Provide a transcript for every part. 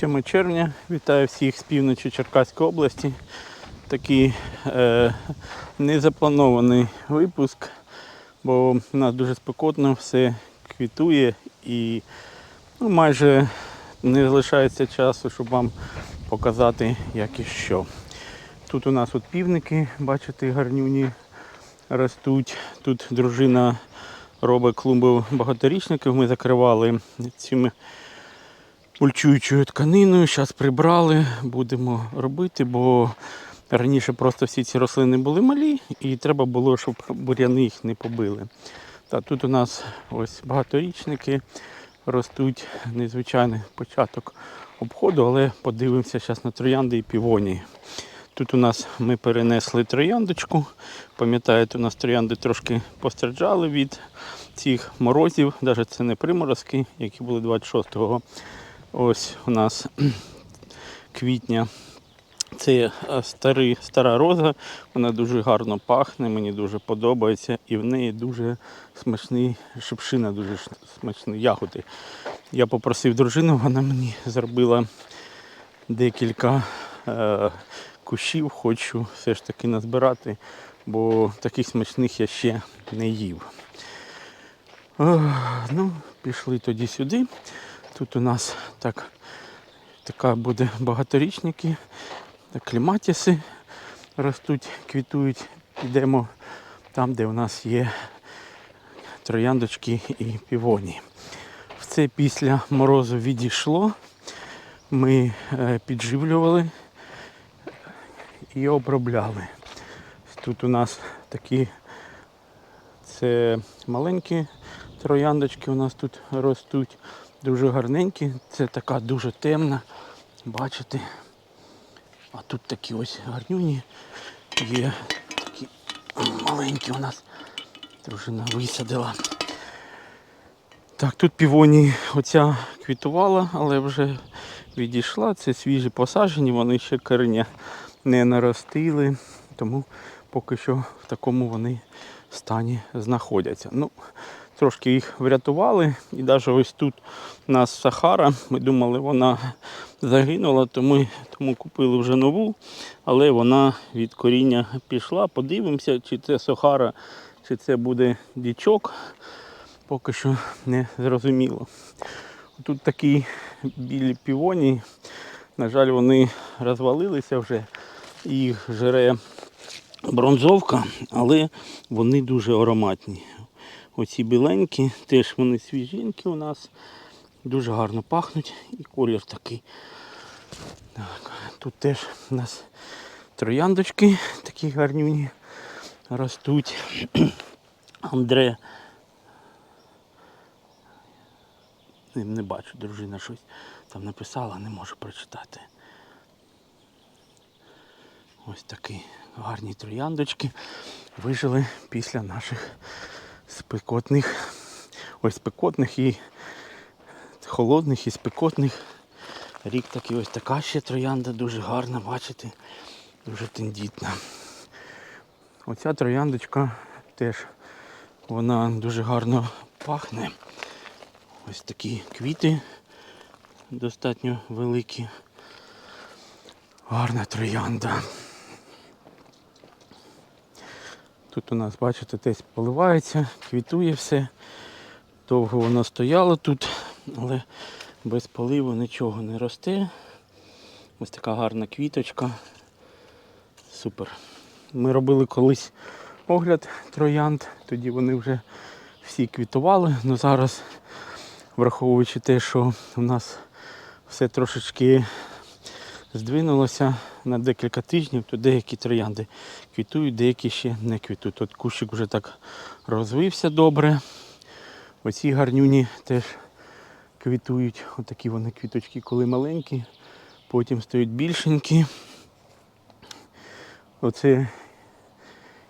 7 червня. Вітаю всіх з півночі Черкаської області. Такий е, незапланований випуск, бо в нас дуже спекотно, все квітує і ну, майже не залишається часу, щоб вам показати, як і що. Тут у нас от півники, бачите, гарнюні ростуть. Тут дружина робить клумби багаторічників. Ми закривали цими мульчуючою тканиною. Зараз прибрали, будемо робити, бо раніше просто всі ці рослини були малі і треба було, щоб буряни їх не побили. Та тут у нас ось багаторічники ростуть незвичайний початок обходу, але подивимося зараз на троянди і півонії. Тут у нас ми перенесли трояндочку. Пам'ятаєте, у нас троянди трошки постраждали від цих морозів, навіть це не приморозки, які були 26-го. Ось у нас квітня. Це е, старий, стара роза, вона дуже гарно пахне, мені дуже подобається. І в неї дуже смачний шипшина, дуже смачні ягоди. Я попросив дружину, вона мені зробила декілька е, кущів, хочу все ж таки назбирати, бо таких смачних я ще не їв. Ох, ну, пішли тоді сюди. Тут у нас так, така буде багаторічники, кліматіси ростуть, квітують. Підемо там, де у нас є трояндочки і півоні. Все після морозу відійшло. Ми е, підживлювали і обробляли. Тут у нас такі це маленькі трояндочки у нас тут ростуть, дуже гарненькі. Це така дуже темна. Бачите? А тут такі ось гарнюні є. Такі маленькі у нас. Дружина висадила. Так, тут півоні оця квітувала, але вже відійшла. Це свіжі посаджені, вони ще корення не наростили, тому поки що в такому вони стані знаходяться. Ну, трошки їх врятували. І навіть ось тут у нас Сахара. Ми думали, вона загинула, тому, тому купили вже нову, але вона від коріння пішла. Подивимося, чи це Сахара, чи це буде дічок. Поки що не зрозуміло. Тут такі білі півоні. На жаль, вони розвалилися вже. Їх жере бронзовка, але вони дуже ароматні. Оці біленькі, теж вони свіженькі у нас. Дуже гарно пахнуть і колір такий. Так, тут теж у нас трояндочки такі гарні ростуть. Андре. Не, бачу, дружина щось там написала, не можу прочитати. Ось такі гарні трояндочки вижили після наших спекотних, ось спекотних і холодних і спекотних. Рік такий ось така ще троянда, дуже гарна, бачите, дуже тендітна. Оця трояндочка теж вона дуже гарно пахне. Ось такі квіти достатньо великі. Гарна троянда. Тут у нас, бачите, десь поливається, квітує все. Довго воно стояло тут, але без поливу нічого не росте. Ось така гарна квіточка. Супер. Ми робили колись огляд троянд, тоді вони вже всі квітували, але зараз, враховуючи те, що у нас все трошечки здвинулося на декілька тижнів, то деякі троянди квітують, деякі ще не квітують. От кущик вже так розвився добре. Оці гарнюні теж квітують. Отакі вони квіточки, коли маленькі, потім стають більшенькі. Оце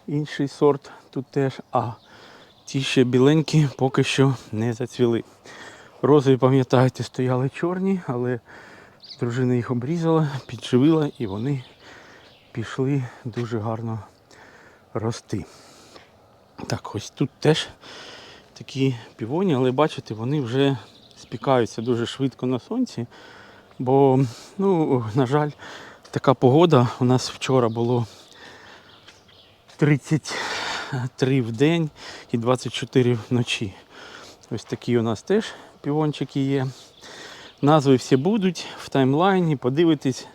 інший сорт тут теж, а ті ще біленькі поки що не зацвіли. Рози, пам'ятаєте, стояли чорні, але дружина їх обрізала, підживила і вони пішли дуже гарно рости. Так, ось тут теж такі півоні, але бачите, вони вже спікаються дуже швидко на сонці. Бо, ну, на жаль, така погода. У нас вчора було 33 в день і 24 вночі. Ось такі у нас теж півончики є. Назви всі будуть в таймлайні, подивитись.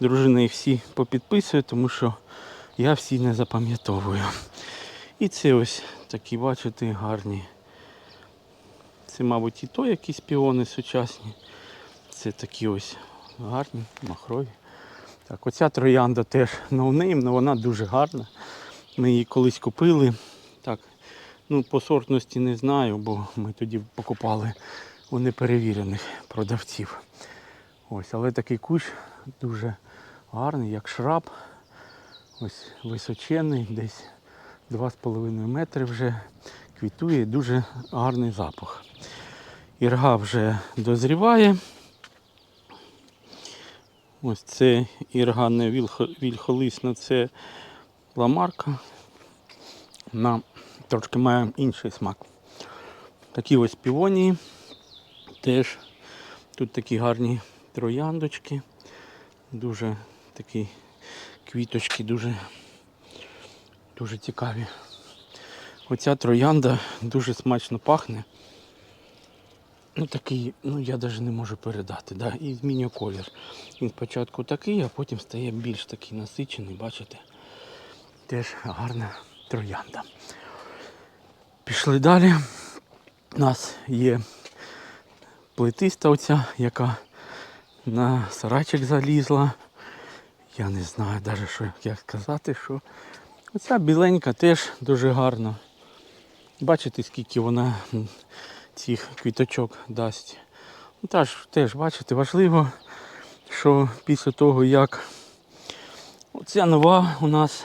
Дружина їх всі попідписує, тому що я всі не запам'ятовую. І це ось такі, бачите, гарні. Це, мабуть, і то якісь піони сучасні. Це такі ось гарні, махрові. Так, оця троянда теж ноунейм, але вона дуже гарна. Ми її колись купили. Так, ну по сортності не знаю, бо ми тоді покупали у неперевірених продавців. Ось, але такий кущ дуже гарний, як шраб. Ось височений, десь 2,5 метри вже квітує, дуже гарний запах. Ірга вже дозріває. Ось це ірга не вільхолисна, це ламарка. Вона трошки має інший смак. Такі ось півонії. Теж тут такі гарні трояндочки. Дуже такі квіточки, дуже, дуже цікаві. Оця троянда дуже смачно пахне. Ну такий, ну я навіть не можу передати. Да? І змінює колір. Він спочатку такий, а потім стає більш такий насичений, бачите? Теж гарна троянда. Пішли далі. У нас є плетиста оця, яка на сарайчик залізла. Я не знаю навіть, що як сказати, що оця біленька теж дуже гарна. Бачите, скільки вона цих квіточок дасть. Ну, теж, теж бачите, важливо, що після того, як оця нова у нас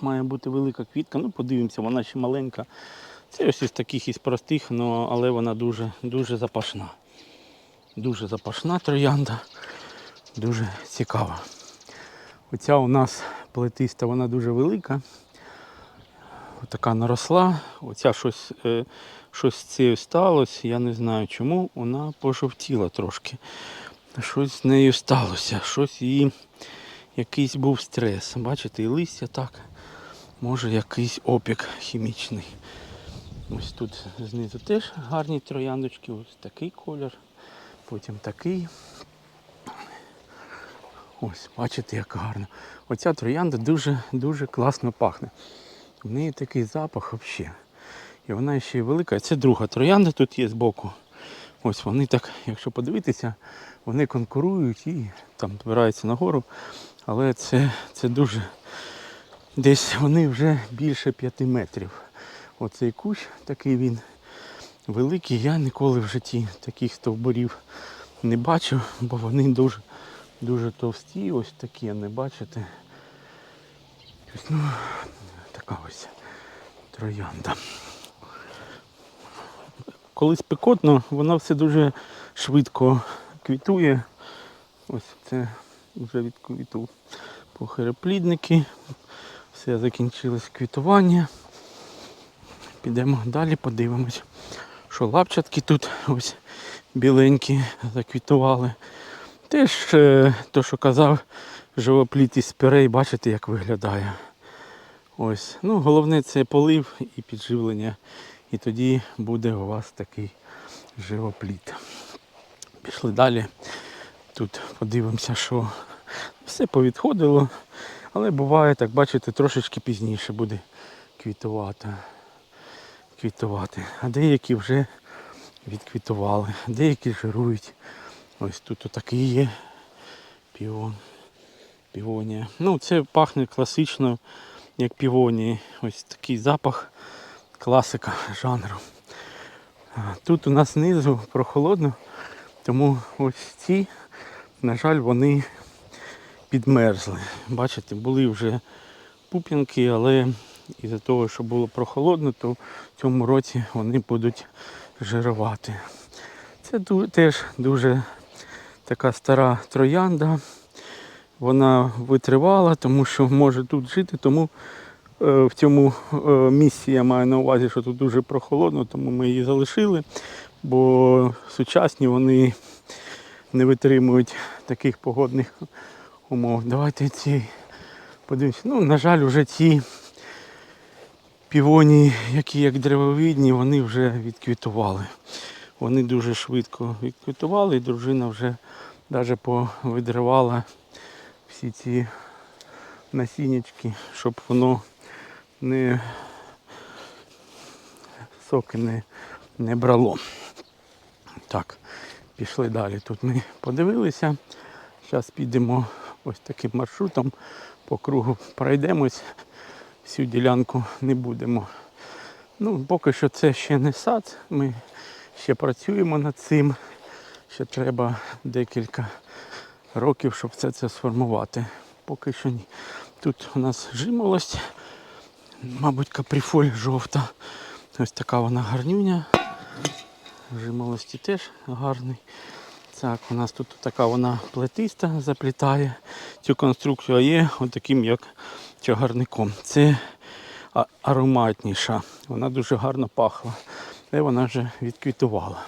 має бути велика квітка, ну подивимося, вона ще маленька. Це ось із таких із простих, але вона дуже, дуже запашна. Дуже запашна троянда, дуже цікава. Оця у нас плетиста, вона дуже велика. Така наросла. Оця щось, е, щось з цією сталося. Я не знаю чому. Вона пожовтіла трошки. Щось з нею сталося. Щось її якийсь був стрес. Бачите, і листя так. Може якийсь опік хімічний. Ось тут знизу теж гарні трояндочки. Ось такий колір. Потім такий. Ось, бачите, як гарно. Оця троянда дуже-дуже класно пахне. В неї такий запах взагалі. І вона ще й велика. Це друга троянда тут є збоку. Ось вони так, якщо подивитися, вони конкурують і там збираються нагору. Але це, це дуже десь вони вже більше п'яти метрів. Оцей кущ такий він великий. Я ніколи в житті таких стовбурів не бачив, бо вони дуже, дуже товсті, ось такі, не бачите. Ось, ну, така ось троянда. Коли спекотно, вона все дуже швидко квітує. Ось це вже відквіту похереплідники. Все закінчилось квітування. Підемо далі, подивимось, що лапчатки тут ось біленькі заквітували. Теж е, то, що казав, живопліт із спірей, бачите, як виглядає. Ось. Ну, головне це полив і підживлення. І тоді буде у вас такий живопліт. Пішли далі. Тут подивимося, що все повідходило. Але буває, так бачите, трошечки пізніше буде квітувати. Квітувати. А деякі вже відквітували, деякі жирують. Ось тут отакий є піон. Півонія. Ну, це пахне класично, як півонії. Ось такий запах, класика жанру. Тут у нас знизу прохолодно, тому ось ці, на жаль, вони підмерзли. Бачите, були вже пуп'янки, але із-за того, що було прохолодно, то в цьому році вони будуть жирувати. Це теж дуже така стара троянда. Вона витривала, тому що може тут жити, тому е, в цьому е, місці я маю на увазі, що тут дуже прохолодно, тому ми її залишили. бо сучасні вони не витримують таких погодних умов. Давайте ці подивимося. Ну, на жаль, вже ці півоні, які як древовидні, вони вже відквітували. Вони дуже швидко відквітували, і дружина вже навіть повидривала всі ці насіннячки, щоб воно не соки не, не брало. Так, пішли далі. Тут ми подивилися. Зараз підемо ось таким маршрутом по кругу пройдемось. Всю ділянку не будемо. Ну, поки що це ще не сад. Ми ще працюємо над цим. Ще треба декілька років, щоб все це сформувати. Поки що ні. Тут у нас жимолость, мабуть, каприфоль жовта. Ось така вона гарнюня. Жимолості теж гарний. Так, у нас тут така вона плетиста, заплітає цю конструкцію, є отаким як чагарником. Це ароматніша. Вона дуже гарно пахла. І вона вже відквітувала.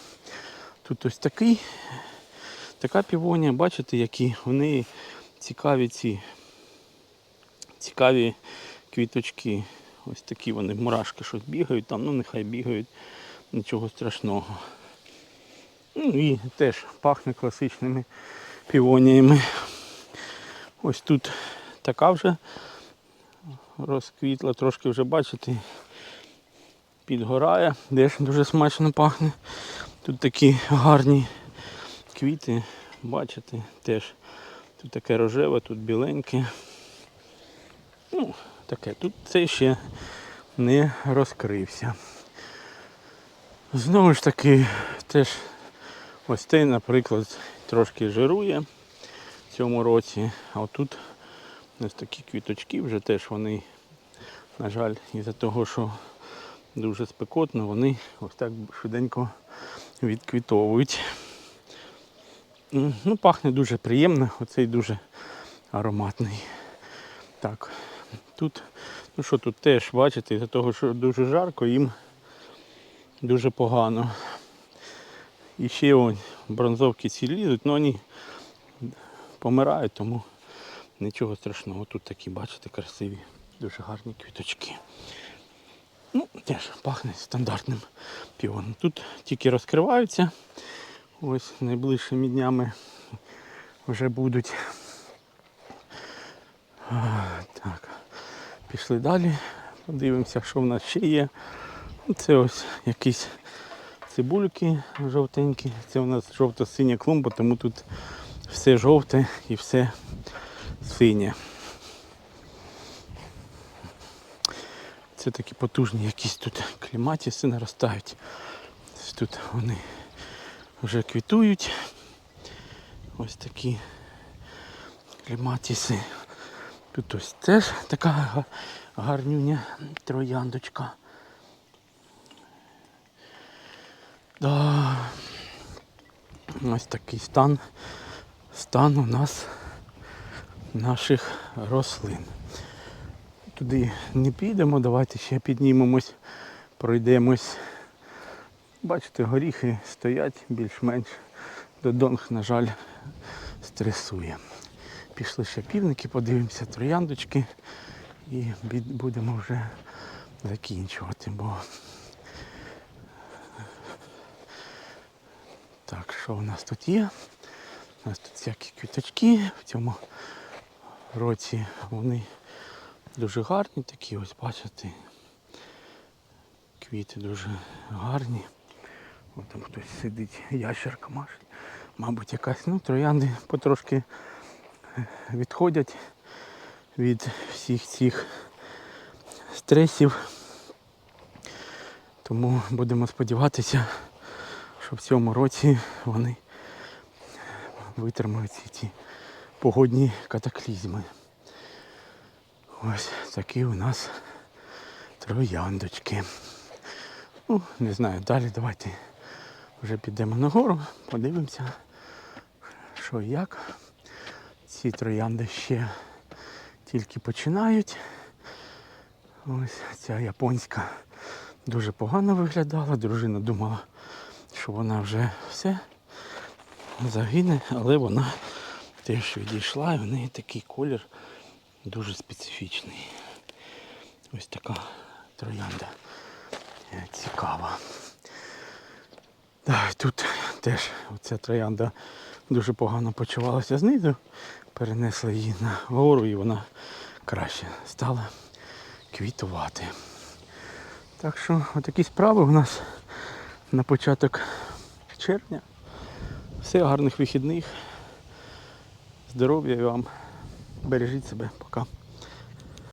Тут ось такий, така півонія, бачите, які в неї цікаві ці цікаві квіточки. Ось такі вони мурашки щось бігають там, ну нехай бігають, нічого страшного. Ну і теж пахне класичними півоніями. Ось тут така вже розквітла, трошки вже бачите, підгорає, теж дуже смачно пахне. Тут такі гарні квіти, бачите, теж тут таке рожеве, тут біленьке. Ну, таке, тут це ще не розкрився. Знову ж таки, теж ось цей, наприклад, трошки жирує в цьому році, а отут ось такі квіточки вже теж вони, на жаль, із-за того, що дуже спекотно, вони ось так швиденько відквітовують. Ну, пахне дуже приємно, оцей дуже ароматний. Так, тут, ну що тут теж, бачите, із-за того, що дуже жарко, їм дуже погано. І ще ось бронзовки ці лізуть, але вони помирають, тому нічого страшного. Тут такі, бачите, красиві, дуже гарні квіточки. Ну, теж пахне стандартним піоном. Тут тільки розкриваються. Ось найближчими днями вже будуть. А, Так, пішли далі. Подивимося, що в нас ще є. Ну, Це ось якісь цибульки жовтенькі. Це у нас жовто-синя клумба, тому тут все жовте і все синє. Це такі потужні якісь тут кліматіси наростають. Тут вони вже квітують. Ось такі кліматіси. Тут ось теж така гарнюня трояндочка. Да. Ось такий стан, стан у нас наших рослин. Туди не підемо, давайте ще піднімемось, пройдемось. Бачите, горіхи стоять більш-менш. Додонг, на жаль, стресує. Пішли ще півники, подивимося трояндочки і будемо вже закінчувати, бо так, що у нас тут є? У нас тут всякі квіточки. В цьому році вони дуже гарні такі, ось бачите. Квіти дуже гарні. Ось там хтось сидить, ящерка маш. Мабуть, якась, ну, троянди потрошки відходять від всіх цих стресів. Тому будемо сподіватися, що в цьому році вони витримають ці погодні катаклізми. Ось такі у нас трояндочки. Ну, не знаю, далі давайте вже підемо нагору, подивимося, що і як. Ці троянди ще тільки починають. Ось ця японська дуже погано виглядала. Дружина думала, що вона вже все загине, але вона теж відійшла і в неї такий колір дуже специфічний. Ось така троянда. Е, Цікава. Тут теж ця троянда дуже погано почувалася знизу. Перенесли її на гору і вона краще стала квітувати. Так що отакі справи у нас на початок червня. Все, гарних вихідних. Здоров'я і вам. Бережіть себе. Пока.